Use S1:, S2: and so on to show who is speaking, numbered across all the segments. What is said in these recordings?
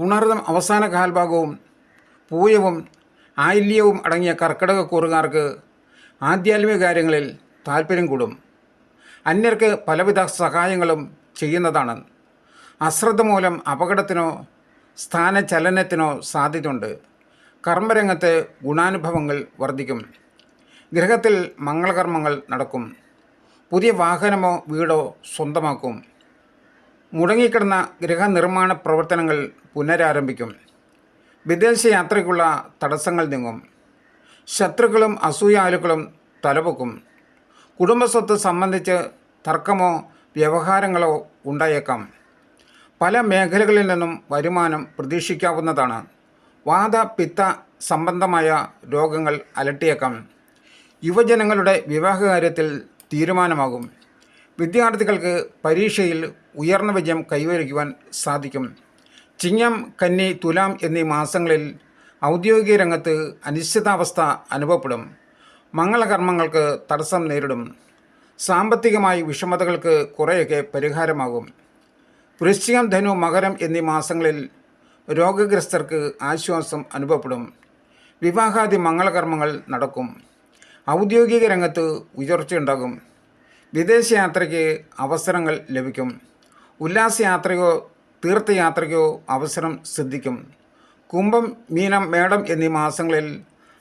S1: പുണർദം അവസാന കാൽഭാഗവും പൂയവും ആയില്യവും അടങ്ങിയ കർക്കിടക കൂറുകാർക്ക് ആധ്യാത്മിക കാര്യങ്ങളിൽ താല്പര്യം കൂടും. അന്യർക്ക് പലവിധ സഹായങ്ങളും ചെയ്യുന്നതാണ്. അശ്രദ്ധ മൂലം അപകടത്തിനോ സ്ഥാനചലനത്തിനോ സാധ്യതയുണ്ട്. കർമ്മരംഗത്ത് ഗുണാനുഭവങ്ങൾ വർദ്ധിക്കും. ഗ്രഹത്തിൽ മംഗളകർമ്മങ്ങൾ നടക്കും. പുതിയ വാഹനമോ വീടോ സ്വന്തമാക്കും. മുടങ്ങിക്കിടന്ന ഗൃഹനിർമ്മാണ പ്രവർത്തനങ്ങൾ പുനരാരംഭിക്കും. വിദേശ യാത്രയ്ക്കുള്ള തടസ്സങ്ങൾ നീങ്ങും. ശത്രുക്കളും അസൂയാലുക്കളും തലപൊക്കും. കുടുംബസ്വത്ത് സംബന്ധിച്ച് തർക്കമോ വ്യവഹാരങ്ങളോ ഉണ്ടായേക്കാം. പല മേഖലകളിൽ നിന്നും വരുമാനം പ്രതീക്ഷിക്കാവുന്നതാണ്. വാദ പിത്ത സംബന്ധമായ രോഗങ്ങൾ അലട്ടിയേക്കാം. യുവജനങ്ങളുടെ വിവാഹകാര്യത്തിൽ തീരുമാനമാകും. വിദ്യാർത്ഥികൾക്ക് പരീക്ഷയിൽ ഉയർന്ന വിജയം കൈവരിക്കുവാൻ സാധിക്കും. ചിങ്ങം കന്നി തുലാം എന്നീ മാസങ്ങളിൽ ഔദ്യോഗിക രംഗത്ത് അനിശ്ചിതാവസ്ഥ അനുഭവപ്പെടും. മംഗളകർമ്മങ്ങൾക്ക് തടസ്സം നേരിടും. സാമ്പത്തികമായി വിഷമതകൾക്ക് കുറേയൊക്കെ പരിഹാരമാകും. വൃശ്ചികം ധനു മകരം എന്നീ മാസങ്ങളിൽ രോഗഗ്രസ്തർക്ക് ആശ്വാസം അനുഭവപ്പെടും. വിവാഹാദി മംഗളകർമ്മങ്ങൾ നടക്കും. ഔദ്യോഗിക രംഗത്ത് ഉയർച്ചയുണ്ടാകും. വിദേശയാത്രയ്ക്ക് അവസരങ്ങൾ ലഭിക്കും. ഉല്ലാസയാത്രയോ തീർത്ഥയാത്രയ്ക്കോ അവസരം സിദ്ധിക്കും. കുംഭം മീനം മേടം എന്നീ മാസങ്ങളിൽ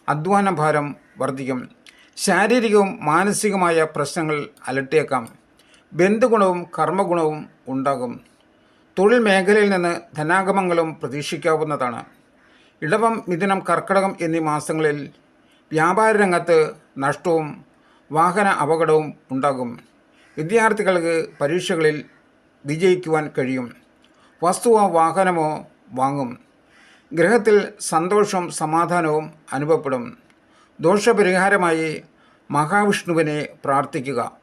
S1: അധ്വാന ഭാരം വർദ്ധിക്കും. ശാരീരികവും മാനസികമായ പ്രശ്നങ്ങൾ അലട്ടിയേക്കാം. ബന്ധുഗുണവും കർമ്മഗുണവും ഉണ്ടാകും. തൊഴിൽ മേഖലയിൽ നിന്ന് ധനാഗമങ്ങളും പ്രതീക്ഷിക്കാവുന്നതാണ്. ഇടവം മിഥുനം കർക്കടകം എന്നീ മാസങ്ങളിൽ വ്യാപാര രംഗത്ത് നഷ്ടവും വാഹന അപകടവും ഉണ്ടാകും. വിദ്യാർത്ഥികൾക്ക് പരീക്ഷകളിൽ വിജയിക്കുവാൻ കഴിയും. വസ്തുവോ വാഹനമോ വാങ്ങും. ഗ്രഹത്തിൽ സന്തോഷവും സമാധാനവും അനുഭവപ്പെടും. ദോഷപരിഹാരമായി മഹാവിഷ്ണുവിനെ പ്രാർത്ഥിക്കുക.